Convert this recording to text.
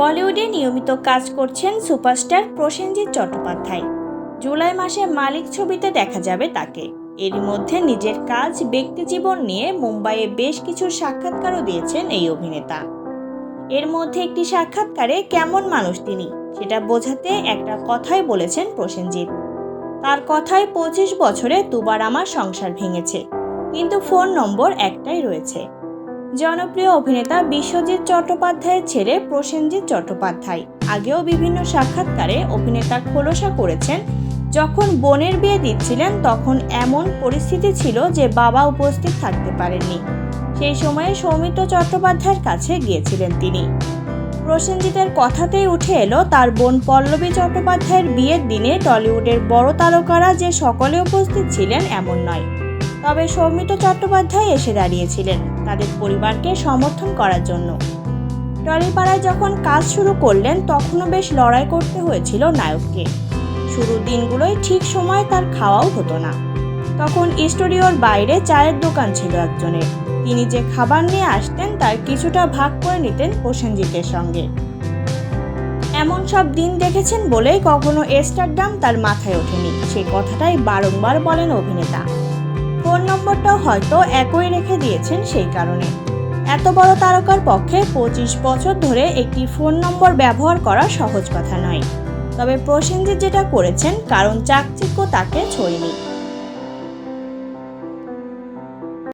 বলিউডে নিয়মিত কাজ করছেন সুপারস্টার প্রসেনজিৎ চট্টোপাধ্যায়। জুলাই মাসে মালিক ছবিতে দেখা যাবে তাকে। এর মধ্যে নিজের কাজ ব্যক্তিজীবন নিয়ে মুম্বাইয়ে বেশ কিছু সাক্ষাৎকারও দিয়েছেন এই অভিনেতা। এর মধ্যে একটি সাক্ষাৎকারে কেমন মানুষ তিনি, সেটা বোঝাতে একটা কথাই বলেছেন প্রসেনজিৎ। তার কথায় পঁচিশ বছরে দুবার আমার সংসার ভেঙেছে, কিন্তু ফোন নম্বর একটাই রয়েছে। জনপ্রিয় অভিনেতা বিশ্বজিৎ চট্টোপাধ্যায়ের ছেলে প্রসেনজিৎ চট্টোপাধ্যায়। আগেও বিভিন্ন সাক্ষাৎকারে অভিনেতা খোলসা করেছেন। যখন বোনের বিয়ে দিচ্ছিলেন, তখন এমন পরিস্থিতি ছিল যে বাবা উপস্থিত থাকতে পারেননি। সেই সময়ে সৌমিত্র চট্টোপাধ্যায়ের কাছে গিয়েছিলেন তিনি। প্রসেনজিতের কথাতেই উঠে এলো, তার বোন পল্লবী চট্টোপাধ্যায়ের বিয়ের দিনে টলিউডের বড় তারকারা যে সকলে উপস্থিত ছিলেন, এমন নয়। তবে সৌমিত্র চট্টোপাধ্যায় এসে দাঁড়িয়েছিলেন। তাদের পরিবারকে সমর্থন করার জন্য। টলিপাড়ায় যখন কাজ শুরু করলেন, তখনও বেশ লড়াই করতে হয়েছিল নায়ককে। শুরুর দিনগুলোই ঠিক সময় তার খাওয়াও হতো না। তখন স্টুডিওর বাইরে চায়ের দোকান ছিল একজনের। তিনি যে খাবার নিয়ে আসতেন, তার কিছুটা ভাগ করে নিতেন প্রসেনজিতের সঙ্গে। এমন সব দিন দেখেছেন বলেই কখনো স্টারডাম তার মাথায় ওঠেনি। সে কথাটাই বারংবার বলেন অভিনেতা। ফোন নম্বরটাও হয়তো একই রেখে দিয়েছেন সেই কারণে। এত বড় তারকার পক্ষে পঁচিশ বছর ধরে একটি ফোন নম্বর ব্যবহার করা সহজ কথা নয়। তবে প্রসেনজিৎ যেটা করেছেন, কারণ চাকচিক্য তাকে ছয়নি।